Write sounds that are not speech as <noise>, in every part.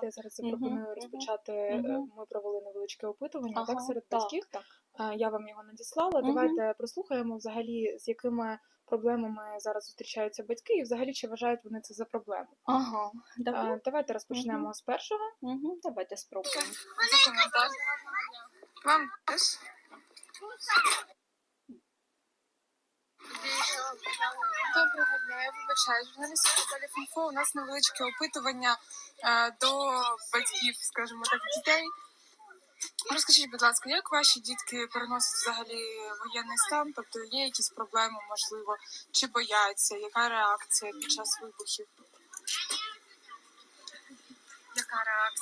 давайте я зараз запропоную мгм, розпочати. мгм. Ми провели невеличке опитування, Ага, так, серед так, батьків. так. Е, Я вам його надіслала. Мгм. Давайте прослухаємо взагалі, з якими проблемами зараз зустрічаються батьки, і взагалі чи вважають вони це за проблему. Ага, Е, давай. Давайте розпочнемо Мгм. з першого. Угу, давайте спробуємо. Вам теж? Доброго дня, я вибачаю. Журналістів Телефінфо. У нас невеличке опитування е, до батьків, скажімо так, дітей. Розкажіть, будь ласка, як ваші дітки переносять взагалі воєнний стан? Тобто є якісь проблеми, можливо, чи бояться? Яка реакція під час вибухів?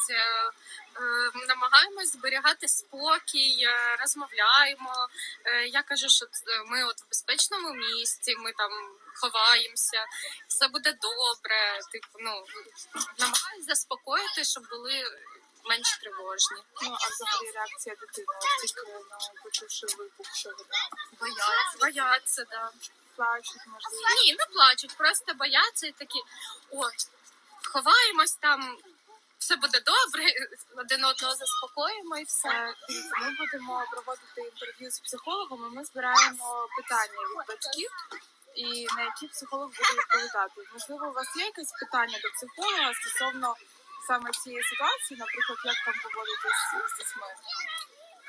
Реакція? Е, намагаємось зберігати спокій, е, розмовляємо. Е, Я кажу, що ми от в безпечному місці, ми там ховаємося, все буде добре. Типу, ну намагаюсь заспокоїти, щоб були менш тривожні. Ну а взагалі реакція дитини, тільки ну, почувши вибух, що вони Бояться, бояться, да. плачуть, можливо. Ні, не плачуть, просто бояться і такі ой, ховаємось там. Все буде добре, <laughs> один одного заспокоїмо і все. Ми будемо проводити інтерв'ю з психологом. і Ми збираємо питання від батьків, і на які психолог буде відповідати. Можливо, у вас є якесь питання до психолога стосовно саме цієї ситуації, наприклад, як там поводитись з дітьми?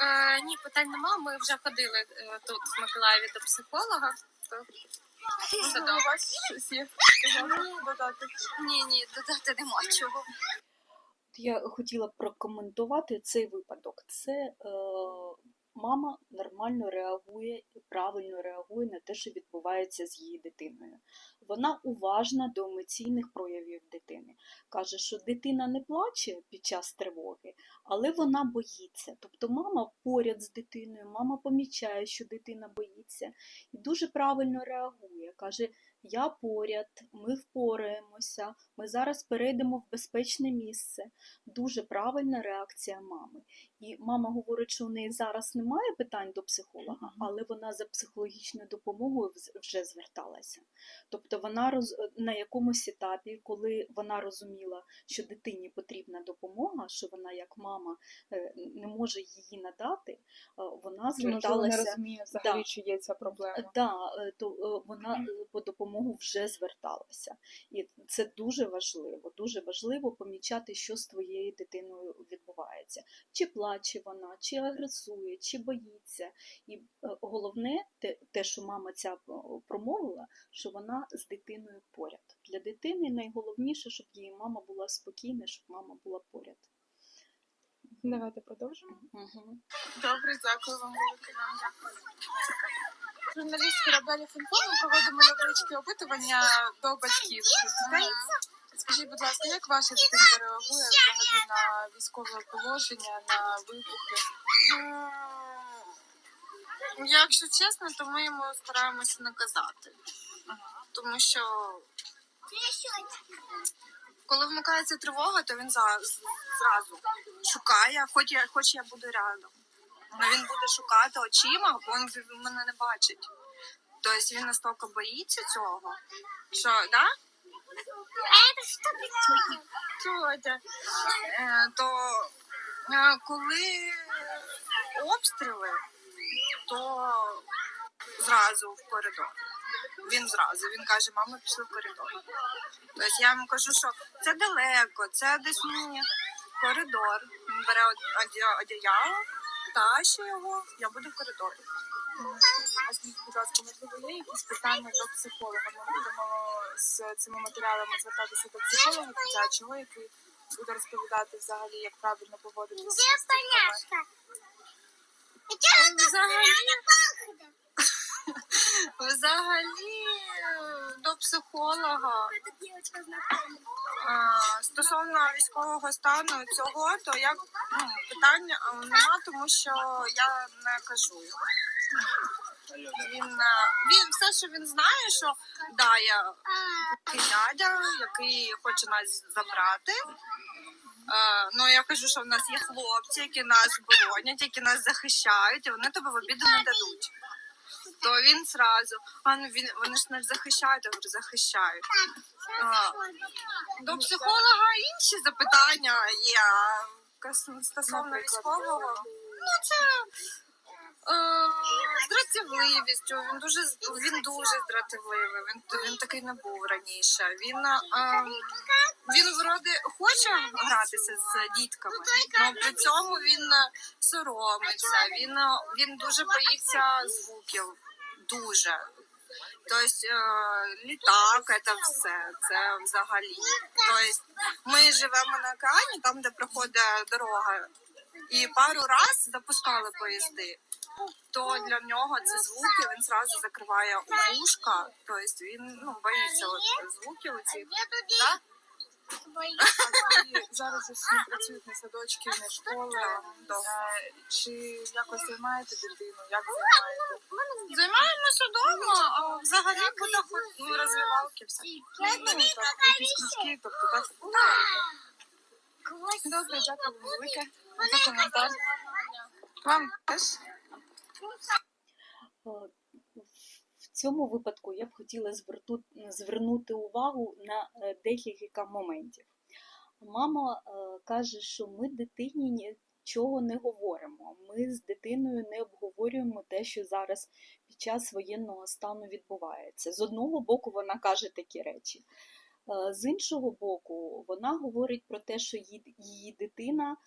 Е, ні, питань нема. Ми вже ходили е, тут в Миколаєві до психолога. То все Можливо, добре. у вас щось є додати? Ні, ні, додати нема чого. Я хотіла прокоментувати цей випадок. Це е, мама нормально реагує правильно реагує на те, що відбувається з її дитиною. Вона уважна до емоційних проявів дитини. Каже, що дитина не плаче під час тривоги, але вона боїться. Тобто мама поряд з дитиною, мама помічає, що дитина боїться, і дуже правильно реагує. Каже, я поряд, ми впораємося, ми зараз перейдемо в безпечне місце дуже правильна реакція мами. І мама говорить, що у неї зараз немає питань до психолога, але вона за психологічною допомогою вже зверталася. Тобто вона роз... на якомусь етапі, коли вона розуміла, що дитині потрібна допомога, що вона як мама е, не може її надати, е, вона зверталася. розуміє взагалі, Да. чи є ця проблема. Да, е, то вона по допомогу вже зверталася. І це дуже важливо. Дуже важливо помічати, що з твоєю дитиною відбувається. Чи плаче вона, чи агресує, чи боїться. І е, головне, те, те, що мама ця е, промовила, що вона з дитиною поряд. Для дитини найголовніше, щоб її мама була спокійна, щоб мама була поряд. Давайте продовжимо. Угу. Добре, дякую вам велике. Журналістські Рабелі Фінфо ми проводимо невеличке опитування до батьків. Скажіть, будь ласка, як ваша дитинка реагує взагалі на військове положення, на вибухи? Якщо чесно, то ми йому стараємося не казати. Тому що коли вмикається тривога, то він за- зразу шукає, хоч я, хоч я буду рядом. Але він буде шукати очима, бо він мене не бачить. Тобто він настільки боїться цього, що, да? Е, то е, коли обстріли, то зразу в коридор. Він зразу. Він каже, мама пішли в коридор. Тобто я йому кажу, що це далеко, це десь ну, коридор. Він бере од- одя- ще його, я буду в коридорі. А скажіть, будь ласка, можливо, є якісь питання до психолога? Ми будемо з цими матеріалами звертатися до психолога дитячого, який буде розповідати взагалі, як правильно поводитися з дітками. Взагалі, взагалі до психолога. А, стосовно військового стану цього, то я ну, питання нема, тому що я не кажу. Він, е, він все, що він знає, що да, я дядя, який хоче нас забрати. Е, ну я кажу, що в нас є хлопці, які нас боронять, які нас захищають, і вони тебе в обіду не дадуть. То він зразу, а ну він вони ж нас захищають, я говорю, захищають. А, До психолога інші запитання є. а Стосовно військового, ну це е, з дратівливістю. Він дуже він дуже дратівливий. Він він такий не був раніше. Він е, він вроде хоче гратися з дітками, але при цьому він е, соромиться. Він він дуже боїться звуків. Дуже. Тобто е, літак, це все, це взагалі. Тобто ми живемо на океані, там, де проходить дорога, і пару раз запускали поїзди. То для нього ці звуки він зразу закриває вушка, тобто він ну, боїться от звуків оцих. Да? Зараз усі працюють на садочки, на школи. Е, Чи якось займаєте дитину? Як займаєте? Займаємося вдома, а взагалі буде ну, розвивалки все. Ну, якісь кружки, тобто так. Добре, дякую велике за коментар. Вам теж? Цьому випадку я б хотіла звернути увагу на е, декілька моментів. Мама е, каже, що ми дитині нічого не говоримо. Ми з дитиною не обговорюємо те, що зараз під час воєнного стану відбувається. З одного боку, вона каже такі речі. Е, З іншого боку, вона говорить про те, що її, дитина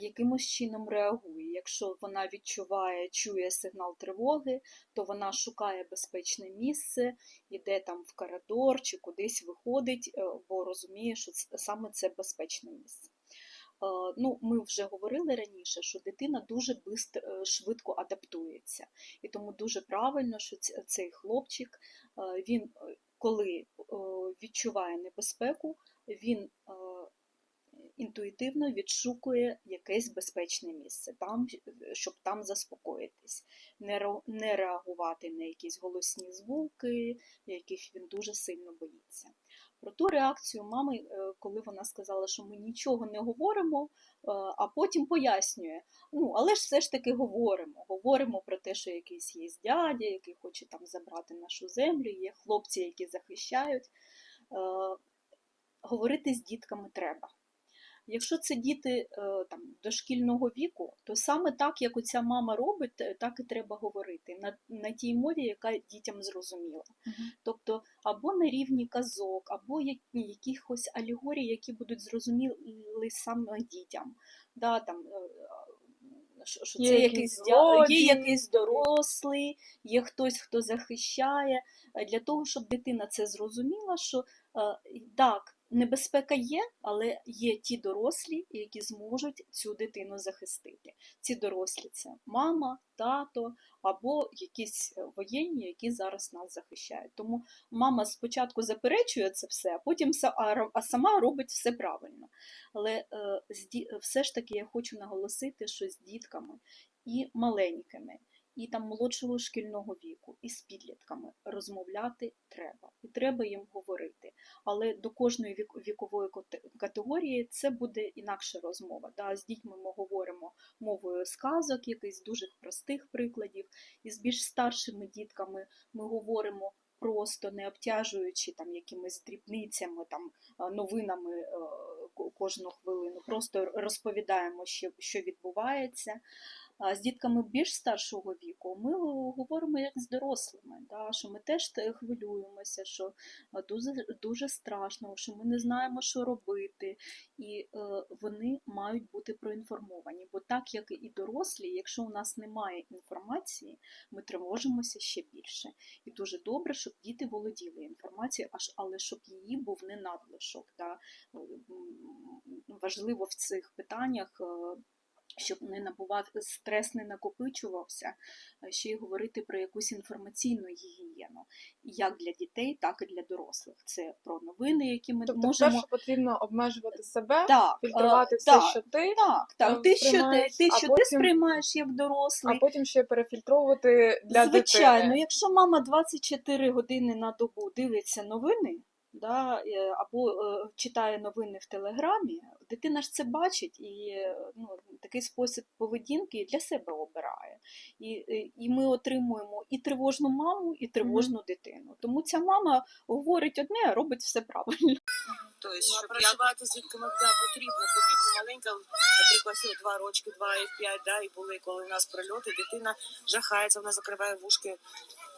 якимось чином реагує. Якщо вона відчуває, чує сигнал тривоги, то вона шукає безпечне місце, іде там в коридор чи кудись виходить, е, бо розуміє, що саме це безпечне місце. Е, Ну, ми вже говорили раніше, що дитина дуже е, швидко адаптується, і тому дуже правильно, що цей хлопчик, е, він е, коли е, відчуває небезпеку, він е, інтуїтивно відшукує якесь безпечне місце, там, щоб там заспокоїтись, не, реагувати на якісь голосні звуки, яких він дуже сильно боїться. Про ту реакцію мами, е, коли вона сказала, що ми нічого не говоримо, е, а потім пояснює. Ну, але ж все ж таки говоримо. Говоримо про те, що якийсь є дядя, який хоче там забрати нашу землю, є хлопці, які захищають. Е, Говорити з дітками треба. Якщо це діти е, там, дошкільного віку, то саме так, як оця мама робить, е, так і треба говорити на, на тій мові, яка дітям зрозуміла. Тобто або на рівні казок, або якихось алегорій, які будуть зрозуміли саме дітям. Да, там, е, що, що Є це якийсь злодій. є якийсь дорослий, є хтось, хто захищає, для того, щоб дитина це зрозуміла, що так, небезпека є, але є ті дорослі, які зможуть цю дитину захистити. Ці дорослі це мама, тато або якісь е, воєнні, які зараз нас захищають. Тому мама спочатку заперечує це все, а потім а сама робить все правильно. Але е, все ж таки я хочу наголосити, що з дітками і маленькими, і там молодшого шкільного віку, і з підлітками розмовляти треба, і треба їм говорити. Але до кожної вікової кате- категорії це буде інакша розмова. Да? З дітьми ми говоримо мовою сказок, якихось дуже простих прикладів, і з більш старшими дітками ми говоримо. Просто не обтяжуючи там якимись дрібницями, там е, новинами е, кожну хвилину, просто розповідаємо, що, що відбувається. А з дітками більш старшого віку ми говоримо як з дорослими, да, що ми теж хвилюємося, що дуже, дуже страшно, що ми не знаємо, що робити, і е, вони мають бути проінформовані. Бо так як і дорослі, якщо у нас немає інформації, ми тривожимося ще більше. І дуже добре, щоб діти володіли інформацією, аж але щоб її був не надлишок. Да. Важливо в цих питаннях. Е, щоб не набував стрес не накопичувався, е, ще й говорити про якусь інформаційну гігієну, як для дітей, так і для дорослих. Це про новини, які ми Тобто, можемо перше потрібно обмежувати себе, так, фільтрувати е, все, так, що ти, так, е, так. Ти що ти, ти, що ти сприймаєш як дорослий? а потім ще перефільтровувати для Звичайно, дитини. якщо мама 24 години на добу дивиться новини, да, е, або е, читає новини в Телеграмі, дитина ж це бачить і е, ну, такий спосіб поведінки для себе обирає. І, і- і ми отримуємо і тривожну маму, і тривожну дитину. Тому ця мама говорить одне, а робить все правильно. Тобто, щоб працювати з дітками да, потрібно. Потрібно маленька, наприклад, два рочки, два і п'ять, да, і були, коли у нас прильоти, дитина жахається, вона закриває вушки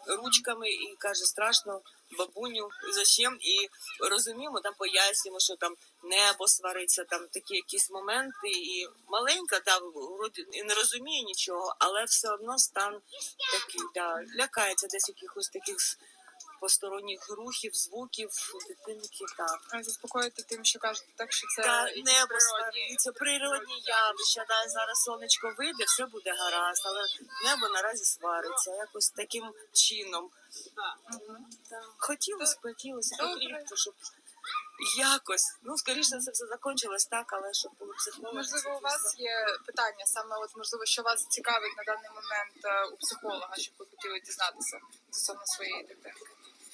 ручками і каже, страшно, бабуню, зачем? І розуміємо, там пояснюємо, що там небо свариться, там такі якісь моменти. І маленька, да, вроді і не розуміє нічого, але все одно стан такий, да, лякається десь якихось таких посторонніх рухів, звуків, дитинки, так. А Заспокоїти тим, що кажете, так що це Та небо природні. свариться, природні явища. Да, зараз сонечко вийде, все буде гаразд, але небо наразі свариться якось таким чином. Та, Хотілося, б, хотілося, потрібно, щоб якось. Ну, скоріше це все закончилось так, але щоб було психологи. Можливо, у вас є питання саме, от можливо, що вас цікавить на даний момент е, у психолога, щоб ви хотіли дізнатися стосовно своєї дитинки.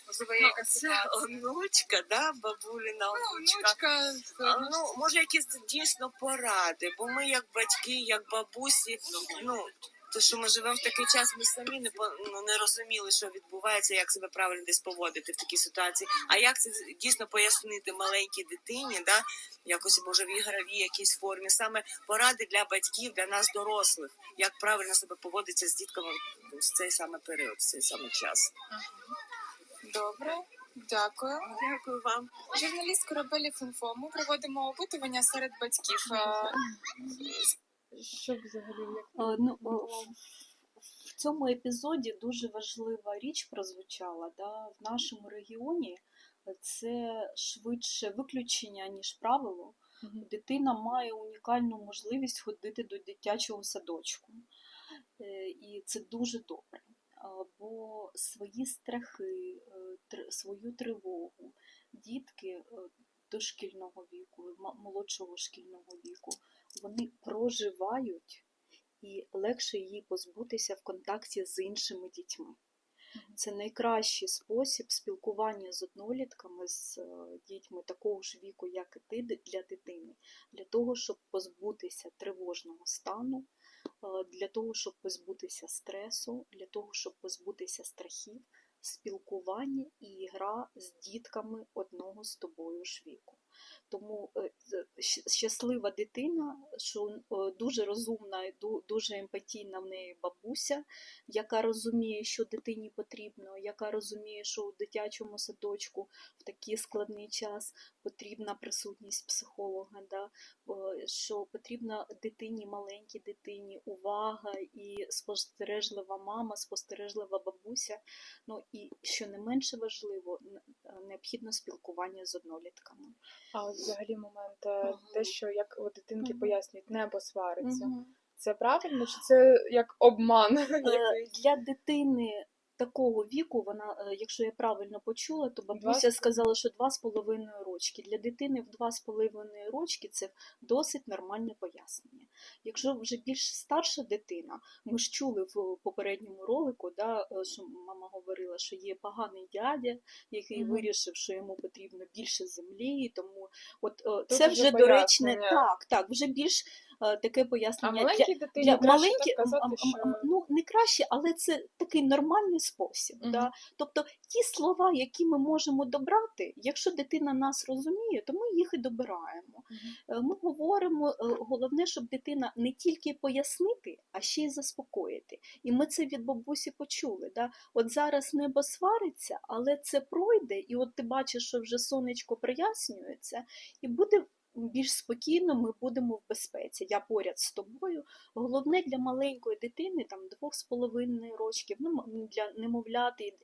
Можливо, якась Це онучка, да, бабуліна Ну, онучка. Ну, може, якісь дійсно поради, бо ми, як батьки, як бабусі, ну. То, що ми живемо в такий час, ми самі не ну, не розуміли, що відбувається, як себе правильно десь поводити в такій ситуації. А як це дійсно пояснити маленькій дитині, да, якось може в ігровій якійсь формі, саме поради для батьків, для нас дорослих, як правильно себе поводиться з дітками в цей саме період, в цей саме час. Добре. Дякую. Дякую вам. Журналіст корабелів інфо. Ми проводимо опитування серед батьків. Е, Що взагалі як Е, Ну, е, в цьому епізоді дуже важлива річ прозвучала. Да? В нашому регіоні це швидше виключення, ніж правило. Дитина має унікальну можливість ходити до дитячого садочку. Е, І це дуже добре. Бо свої страхи, тр- свою тривогу дітки е, дошкільного віку, молодшого шкільного віку, вони проживають і легше її позбутися в контакті з іншими дітьми. Це найкращий спосіб спілкування з однолітками, з е, дітьми такого ж віку, як і ти, для дитини, для того, щоб позбутися тривожного стану, е, для того, щоб позбутися стресу, для того, щоб позбутися страхів, спілкування і гра з дітками одного з тобою ж віку. Тому е, щаслива дитина, що е, дуже розумна і дуже емпатійна в неї бабуся, яка розуміє, що дитині потрібно, яка розуміє, що у дитячому садочку в такий складний час потрібна присутність психолога, да? е, що потрібна дитині, маленькій дитині увага і спостережлива мама, спостережлива бабуся. Ну і що не менше важливо, необхідно спілкування з однолітками. А от взагалі момент е, Мгм. те, що як у дитинки Мгм. пояснюють, небо свариться. Мгм. Це правильно, чи це як обман? <laughs> Е, якийсь? Для дитини такого віку, вона, е, якщо я правильно почула, то бабуся сказала, що два з половиною рочки. Для дитини в два з половиною рочки це досить нормальне пояснення. Якщо вже більш старша дитина, ми ж чули в попередньому ролику, да, е, що мама говорила, що є поганий дядя, який Мгм. вирішив, що йому потрібно більше землі, тому от е, Тут це вже вже доречне, так, так, вже більш таке пояснення для, маленькій дитині для краще маленькі, так казати, що ну не краще, але це такий нормальний спосіб. Мгм. Да? Тобто ті слова, які ми можемо добрати, якщо дитина нас розуміє, то ми їх і добираємо. Е, Ми говоримо, е, головне, щоб дитина не тільки пояснити, а ще й заспокоїти. І ми це від бабусі почули. Да? От зараз небо свариться, але це пройде, і от ти бачиш, що вже сонечко прояснюється, і буде більш спокійно, ми будемо в безпеці. Я поряд з тобою. Головне для маленької дитини, там двох з половиною років, ну для немовляти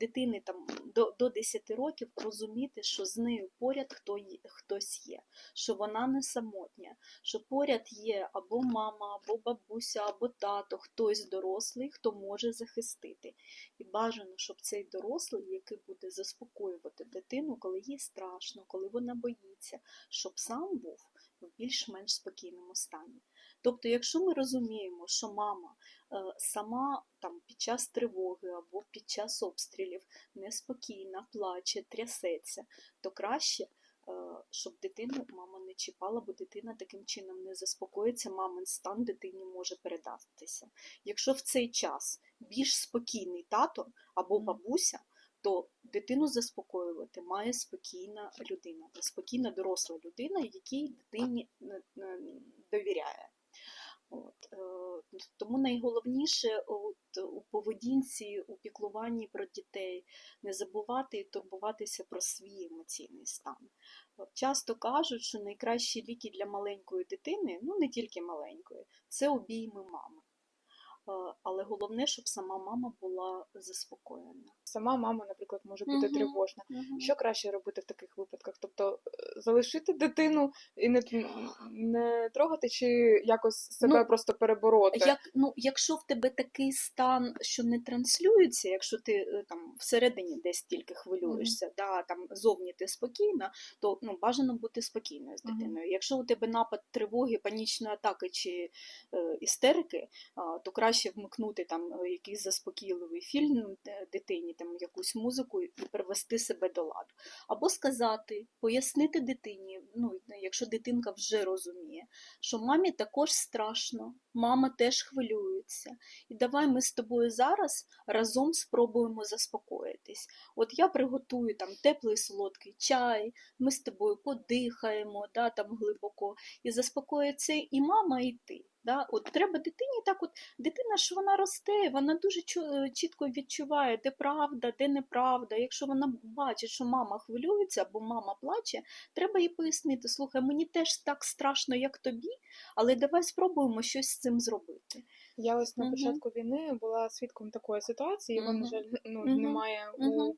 дитини там до, до 10 років розуміти, що з нею поряд хто хтось є, що вона не самотня, що поряд є або мама, або бабуся, або тато, хтось дорослий, хто може захистити. І бажано, щоб цей дорослий, який буде заспокоювати дитину, коли їй страшно, коли вона боїться, щоб сам був в більш-менш спокійному стані. Тобто, якщо ми розуміємо, що мама е, сама там під час тривоги або під час обстрілів неспокійна, плаче, трясеться, то краще щоб дитину мама не чіпала, бо дитина таким чином не заспокоїться, мамин стан дитині може передатися. Якщо в цей час більш спокійний тато або бабуся, то дитину заспокоювати має спокійна людина, спокійна доросла людина, якій дитині е, е, довіряє. От, е, тому найголовніше от, у поведінці, у піклуванні про дітей не забувати і турбуватися про свій емоційний стан. Часто кажуть, що найкращі ліки для маленької дитини, ну не тільки маленької, це обійми мами. Але головне, щоб сама мама була заспокоєна. Сама мама, наприклад, може бути Мгм. тривожна. Що краще робити в таких випадках? Тобто е, залишити дитину і не, не трогати, чи якось себе Ну, просто перебороти? Як, ну, якщо в тебе такий стан, що не транслюється, якщо ти е, там всередині десь тільки хвилюєшся, да, там зовні ти спокійна, то ну, бажано бути спокійною з дитиною. Якщо у тебе напад тривоги, панічної атаки чи е, істерики, а, то краще вмикнути там е, якийсь заспокійливий фільм е, дитині, там якусь музику і привести себе до ладу. Або сказати, пояснити дитині, ну, якщо дитинка вже розуміє, що мамі також страшно, мама теж хвилюється. І давай ми з тобою зараз разом спробуємо заспокоїтись. От я приготую там теплий солодкий чай, ми з тобою подихаємо да, там глибоко, і заспокоїться і мама, і ти. Да? От треба дитині так, от дитина ж вона росте, вона дуже е, чітко відчуває, де правда, де неправда. Якщо вона бачить, що мама хвилюється або мама плаче, треба їй пояснити: слухай, мені теж так страшно, як тобі, але давай спробуємо щось з цим зробити. Я ось на початку війни була свідком такої ситуації, його, на Мгм. жаль, ну, Мгм. немає у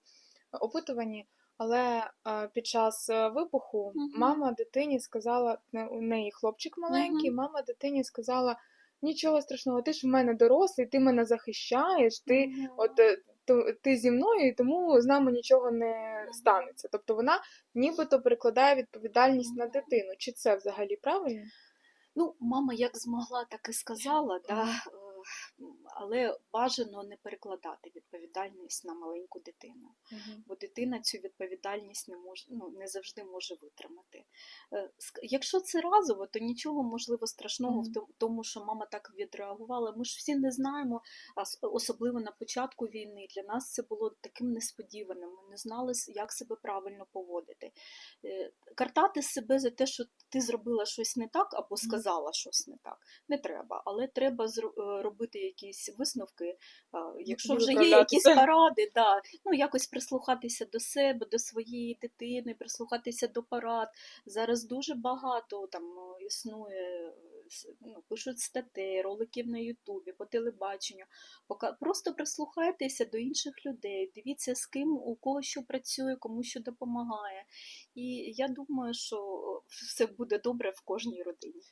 опитуванні. Але е, під час е, вибуху Мгм. мама дитині сказала, не- у неї хлопчик маленький, Мгм. мама дитині сказала: нічого страшного, ти ж в мене дорослий, ти мене захищаєш, ти Мгм. от е, то- ти зі мною, і тому з нами нічого не станеться. Тобто вона нібито перекладає відповідальність на дитину. Чи це взагалі правильно? Ну, мама як змогла, так і сказала, да, але бажано не перекладати відповідальність на маленьку дитину. бо дитина цю відповідальність не може ну, не завжди може витримати. Е, Якщо це разово, то нічого можливо страшного в Мгм. тому, що мама так відреагувала. Ми ж всі не знаємо, особливо на початку війни. Для нас це було таким несподіваним. Ми не знали, як себе правильно поводити. Е, Картати себе за те, що ти зробила щось не так або сказала щось не так, не треба. Але треба е, робити якісь висновки. Якщо вже є якісь поради, да, ну якось прислухатися до себе, до своєї дитини, прислухатися до парад. Зараз дуже багато там е, існує, е, ну, пишуть статей, роликів на Ютубі, по телебаченню. Просто прислухайтеся до інших людей, дивіться, з ким у кого що працює, кому що допомагає. І я думаю, що все буде добре в кожній родині.